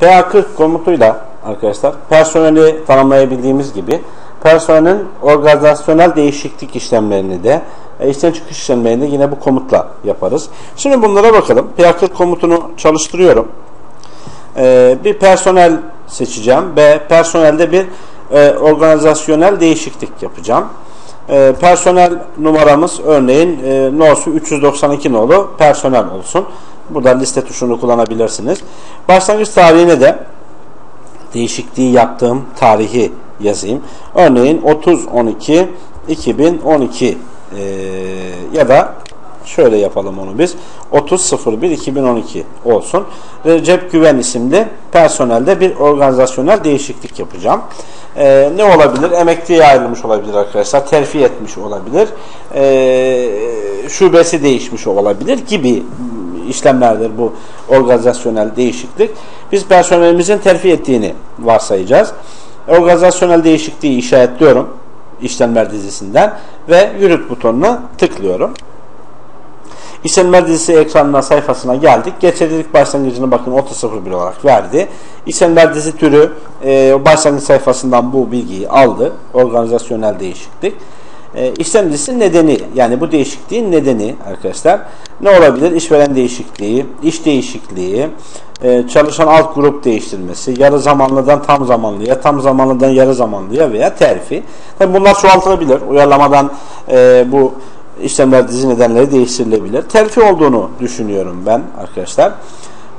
PA40 komutuyla arkadaşlar personeli tanımlayabildiğimiz gibi personelin organizasyonel değişiklik işlemlerini de e, işten çıkış işlemlerini de yine bu komutla yaparız. Şimdi bunlara bakalım. PA40 komutunu çalıştırıyorum. E, bir personel seçeceğim ve personelde bir e, organizasyonel değişiklik yapacağım. E, personel numaramız örneğin e, NOS'u 392 nolu personel olsun. Burada liste tuşunu kullanabilirsiniz. Başlangıç tarihine de değişikliği yaptığım tarihi yazayım. Örneğin 30-12 2012 e, ya da şöyle yapalım onu biz 30.01.2012 olsun. Recep Güven isimli personelde bir organizasyonel değişiklik yapacağım. Ee, ne olabilir? Emekliye ayrılmış olabilir arkadaşlar. Terfi etmiş olabilir. Ee, şubesi değişmiş olabilir gibi işlemlerdir bu organizasyonel değişiklik. Biz personelimizin terfi ettiğini varsayacağız. Organizasyonel değişikliği işaretliyorum işlemler dizisinden ve yürüt butonuna tıklıyorum. İşlemler dizisi ekranına sayfasına geldik. Geçerlilik başlangıcını bakın 30.01 olarak verdi. İşlemler dizi türü e, başlangıç sayfasından bu bilgiyi aldı. Organizasyonel değişiklik. E, işlem dizisi nedeni yani bu değişikliğin nedeni arkadaşlar ne olabilir? İşveren değişikliği, iş değişikliği, e, çalışan alt grup değiştirmesi, yarı zamanlıdan tam zamanlıya, tam zamanlıdan yarı zamanlıya veya terfi. Tabii bunlar çoğaltılabilir. Uyarlamadan e, bu işlemler dizi nedenleri değiştirilebilir. Terfi olduğunu düşünüyorum ben arkadaşlar.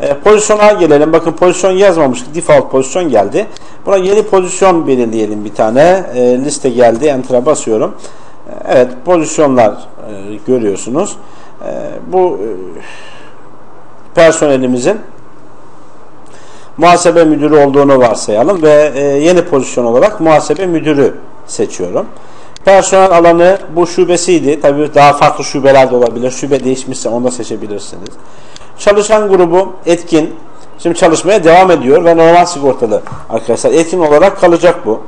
E, pozisyona gelelim. Bakın pozisyon yazmamıştık. Default pozisyon geldi. Buna yeni pozisyon belirleyelim bir tane. E, liste geldi. Enter'a basıyorum. Evet pozisyonlar e, görüyorsunuz. E, bu e, personelimizin muhasebe müdürü olduğunu varsayalım ve e, yeni pozisyon olarak muhasebe müdürü seçiyorum. Personel alanı bu şubesiydi. Tabii daha farklı şubeler de olabilir. Şube değişmişse onu da seçebilirsiniz. Çalışan grubu etkin. Şimdi çalışmaya devam ediyor ve normal sigortalı arkadaşlar. Etkin olarak kalacak bu.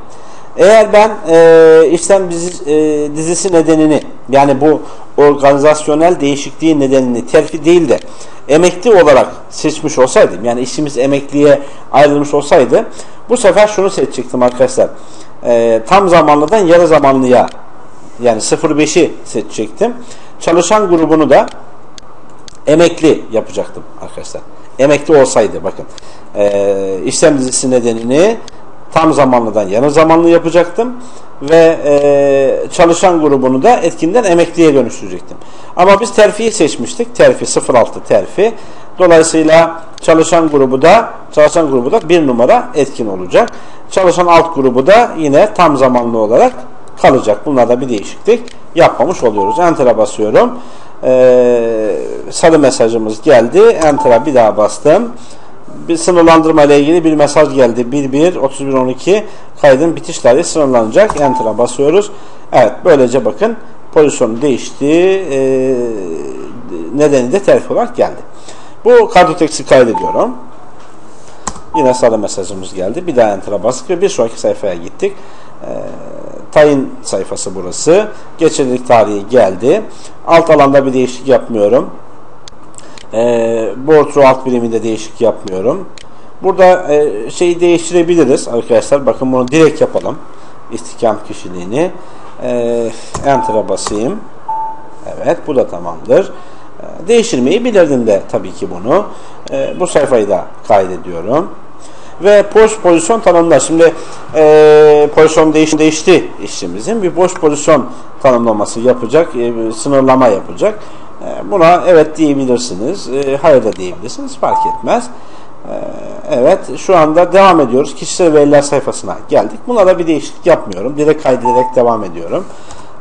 Eğer ben e, işlem dizi, e, dizisi nedenini yani bu organizasyonel değişikliği nedenini terfi değil de emekli olarak seçmiş olsaydım yani işimiz emekliye ayrılmış olsaydı bu sefer şunu seçecektim arkadaşlar e, tam zamanlıdan yarı zamanlıya yani 0.5'i seçecektim. Çalışan grubunu da emekli yapacaktım arkadaşlar. Emekli olsaydı bakın. E, işlem dizisi nedenini tam zamanlıdan yarı zamanlı yapacaktım ve e, çalışan grubunu da etkinden emekliye dönüştürecektim. Ama biz terfiyi seçmiştik. Terfi 06 terfi. Dolayısıyla çalışan grubu da çalışan grubu da bir numara etkin olacak. Çalışan alt grubu da yine tam zamanlı olarak kalacak. Bunlarda bir değişiklik yapmamış oluyoruz. Enter'a basıyorum. Ee, sarı mesajımız geldi. Enter'a bir daha bastım. Bir sınırlandırma ile ilgili bir mesaj geldi. 11.31.12 kaydın bitiş tarihi sınırlanacak. Enter'a basıyoruz. Evet böylece bakın pozisyonu değişti. Ee, nedeni de terfi olarak geldi. Bu kartoteksi kaydediyorum. Yine sarı mesajımız geldi. Bir daha enter'a bastık ve bir sonraki sayfaya gittik. E, tayin sayfası burası. Geçerlilik tarihi geldi. Alt alanda bir değişiklik yapmıyorum. E, borçlu alt biriminde değişiklik yapmıyorum. Burada e, şeyi değiştirebiliriz arkadaşlar. Bakın bunu direkt yapalım. İstikam kişiliğini. E, enter'a basayım. Evet bu da tamamdır. E, değiştirmeyi bilirdim de tabii ki bunu. E, bu sayfayı da kaydediyorum ve boş pozisyon tanımlar. Şimdi e, pozisyon değiş, değişti işimizin. Bir boş pozisyon tanımlaması yapacak, e, sınırlama yapacak. E, buna evet diyebilirsiniz, e, hayır da diyebilirsiniz, fark etmez. E, evet, şu anda devam ediyoruz. Kişisel veriler sayfasına geldik. Bunlara bir değişiklik yapmıyorum. Direkt kaydederek devam ediyorum.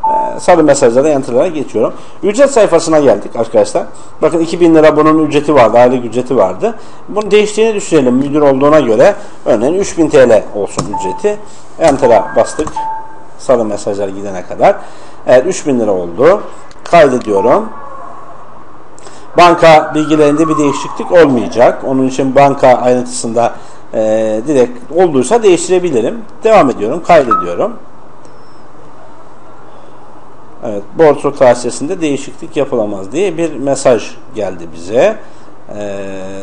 Ee, sarı mesajlara enter'lara geçiyorum. Ücret sayfasına geldik arkadaşlar. Bakın 2000 lira bunun ücreti vardı. Aylık ücreti vardı. Bunun değiştiğini düşünelim. Müdür olduğuna göre örneğin 3000 TL olsun ücreti. Enter'a bastık. Sarı mesajlar gidene kadar. Evet 3000 lira oldu. Kaydediyorum. Banka bilgilerinde bir değişiklik olmayacak. Onun için banka ayrıntısında e, direkt olduysa değiştirebilirim. Devam ediyorum. Kaydediyorum. Evet, borç tavsiyesinde değişiklik yapılamaz diye bir mesaj geldi bize. Ee,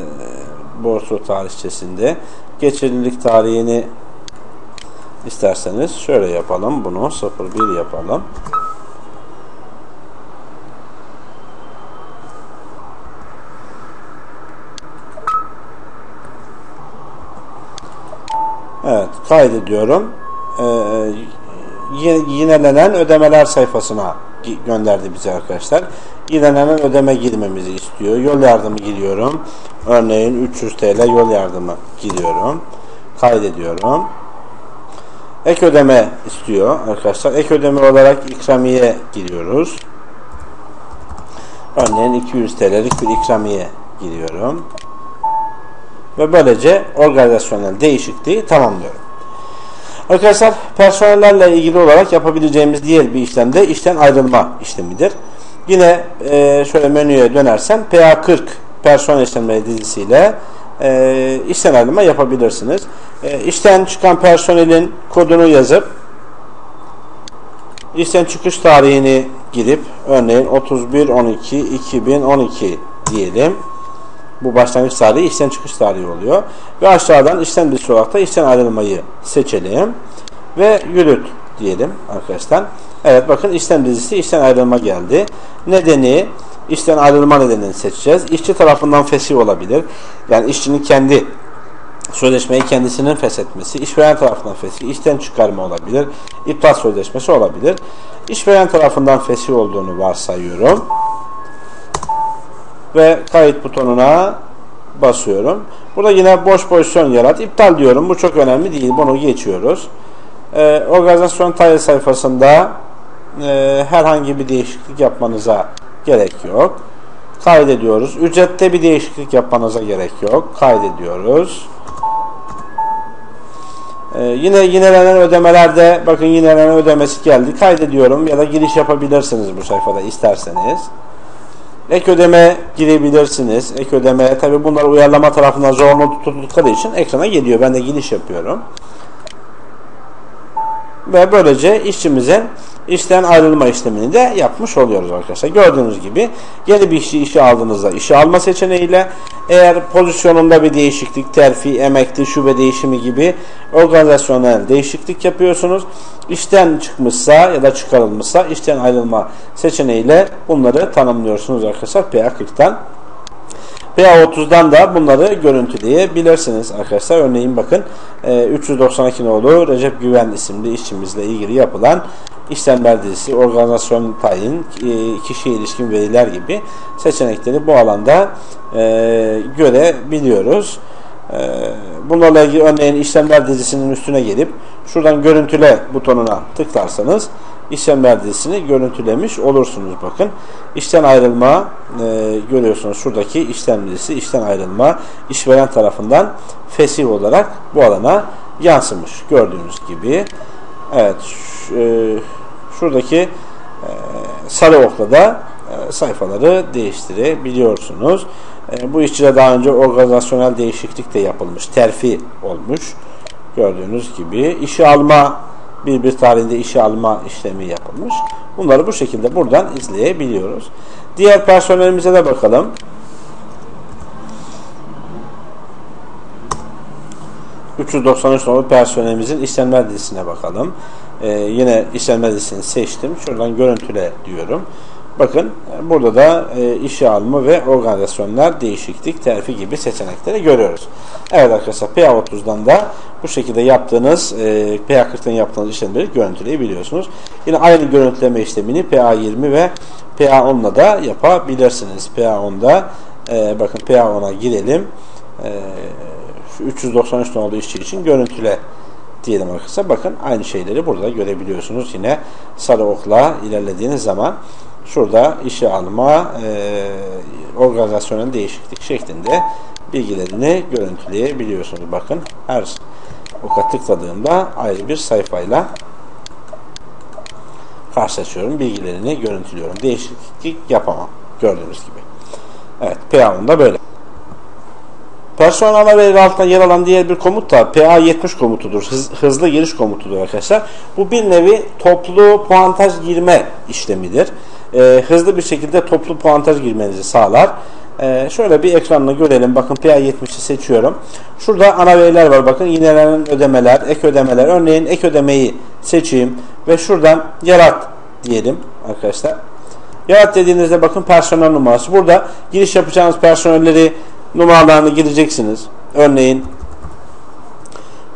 borsa tarihçesinde geçerlilik tarihini isterseniz şöyle yapalım bunu 01 yapalım. Evet kaydediyorum. Ee, yinelenen ödemeler sayfasına gönderdi bize arkadaşlar. Yinelenen ödeme girmemizi istiyor. Yol yardımı giriyorum. Örneğin 300 TL yol yardımı giriyorum. Kaydediyorum. Ek ödeme istiyor arkadaşlar. Ek ödeme olarak ikramiye giriyoruz. Örneğin 200 TL'lik bir ikramiye giriyorum. Ve böylece organizasyonel değişikliği tamamlıyorum. Arkadaşlar personellerle ilgili olarak yapabileceğimiz diğer bir işlem de işten ayrılma işlemidir. Yine e, şöyle menüye dönersem PA40 personel işlemleri dizisiyle e, işten ayrılma yapabilirsiniz. E, işten çıkan personelin kodunu yazıp işten çıkış tarihini girip örneğin 31-12-2012 diyelim. Bu başlangıç tarihi işten çıkış tarihi oluyor. Ve aşağıdan işten bir olarak da işten ayrılmayı seçelim. Ve yürüt diyelim arkadaşlar. Evet bakın işten dizisi işten ayrılma geldi. Nedeni işten ayrılma nedenini seçeceğiz. İşçi tarafından fesih olabilir. Yani işçinin kendi sözleşmeyi kendisinin feshetmesi, işveren tarafından fesih, işten çıkarma olabilir, iptal sözleşmesi olabilir. İşveren tarafından fesih olduğunu varsayıyorum ve kayıt butonuna basıyorum. Burada yine boş pozisyon yarat. İptal diyorum. Bu çok önemli değil. Bunu geçiyoruz. Ee, organizasyon tarih sayfasında e, herhangi bir değişiklik yapmanıza gerek yok. Kaydediyoruz. Ücrette bir değişiklik yapmanıza gerek yok. Kaydediyoruz. Ee, yine yinelenen ödemelerde bakın yinelenen ödemesi geldi. Kaydediyorum ya da giriş yapabilirsiniz bu sayfada isterseniz. Ek ödeme girebilirsiniz. Ek ödeme tabi bunlar uyarlama tarafından zorunlu tutuldukları için ekrana geliyor. Ben de giriş yapıyorum. Ve böylece işçimize işten ayrılma işlemini de yapmış oluyoruz arkadaşlar. Gördüğünüz gibi yeni bir işçi işe aldığınızda işe alma seçeneğiyle eğer pozisyonunda bir değişiklik, terfi, emekli, şube değişimi gibi organizasyonel değişiklik yapıyorsunuz. İşten çıkmışsa ya da çıkarılmışsa işten ayrılma seçeneğiyle bunları tanımlıyorsunuz arkadaşlar PA40'tan. PA30'dan da bunları görüntüleyebilirsiniz arkadaşlar. Örneğin bakın 392 nolu Recep Güven isimli işçimizle ilgili yapılan işlemler dizisi, organizasyon tayin, e, kişi ilişkin veriler gibi seçenekleri bu alanda e, görebiliyoruz. E, bunlarla ilgili örneğin işlemler dizisinin üstüne gelip şuradan görüntüle butonuna tıklarsanız işlemler dizisini görüntülemiş olursunuz. Bakın işten ayrılma e, görüyorsunuz şuradaki işlem dizisi işten ayrılma işveren tarafından fesih olarak bu alana yansımış. Gördüğünüz gibi evet e, şuradaki e, sarı okla da e, sayfaları değiştirebiliyorsunuz. E, bu işçide daha önce organizasyonel değişiklik de yapılmış. Terfi olmuş. Gördüğünüz gibi işe alma bir bir tarihinde işe alma işlemi yapılmış. Bunları bu şekilde buradan izleyebiliyoruz. Diğer personelimize de bakalım. ...393 numaralı personelimizin işlemler dizisine bakalım. Ee, yine işlemler dizisini seçtim. Şuradan görüntüle diyorum. Bakın burada da e, işe alma ve organizasyonlar, değişiklik, terfi gibi seçenekleri görüyoruz. Evet arkadaşlar PA30'dan da bu şekilde yaptığınız e, PA40'tan yaptığınız işlemleri görüntüleyebiliyorsunuz. Yine aynı görüntüleme işlemini PA20 ve PA10'la da yapabilirsiniz. PA10'da e, bakın PA10'a girelim. E, şu 393 nolu işçi için görüntüle diyelim arkadaşlar. Bakın aynı şeyleri burada görebiliyorsunuz. Yine sarı okla ilerlediğiniz zaman şurada işe alma, e, organizasyonel değişiklik şeklinde bilgilerini görüntüleyebiliyorsunuz. Bakın her oka tıkladığımda ayrı bir sayfayla karşılaşıyorum. Bilgilerini görüntülüyorum. Değişiklik yapamam. Gördüğünüz gibi. Evet. PA'nın da böyle. Personel ana veri altında yer alan diğer bir komut da PA70 komutudur. Hız, hızlı giriş komutudur arkadaşlar. Bu bir nevi toplu puantaj girme işlemidir. Ee, hızlı bir şekilde toplu puantaj girmenizi sağlar. Ee, şöyle bir ekranını görelim. Bakın PA70'i seçiyorum. Şurada ana veriler var. Bakın yinelenen ödemeler, ek ödemeler. Örneğin ek ödemeyi seçeyim ve şuradan yarat diyelim arkadaşlar. Yarat dediğinizde bakın personel numarası. Burada giriş yapacağınız personelleri numaralarını gireceksiniz. Örneğin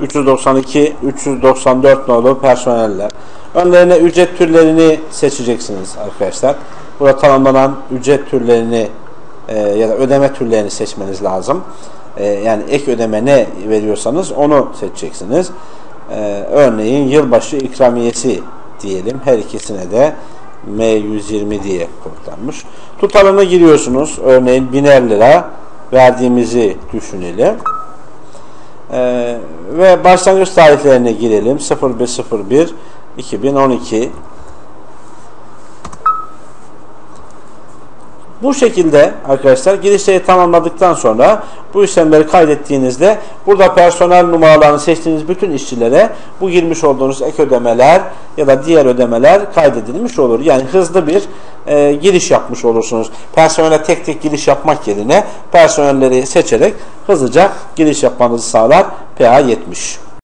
392, 394 nolu personeller. Önlerine ücret türlerini seçeceksiniz arkadaşlar. Burada tanımlanan ücret türlerini e, ya da ödeme türlerini seçmeniz lazım. E, yani ek ödeme ne veriyorsanız onu seçeceksiniz. E, örneğin yılbaşı ikramiyesi diyelim. Her ikisine de M120 diye kodlanmış. Tutarını giriyorsunuz. Örneğin 1000 lira verdiğimizi düşünelim. Ee, ve başlangıç tarihlerine girelim. 0101 2012 Bu şekilde arkadaşlar girişleri tamamladıktan sonra bu işlemleri kaydettiğinizde burada personel numaralarını seçtiğiniz bütün işçilere bu girmiş olduğunuz ek ödemeler ya da diğer ödemeler kaydedilmiş olur. Yani hızlı bir e, giriş yapmış olursunuz. Personele tek tek giriş yapmak yerine personelleri seçerek hızlıca giriş yapmanızı sağlar PA 70.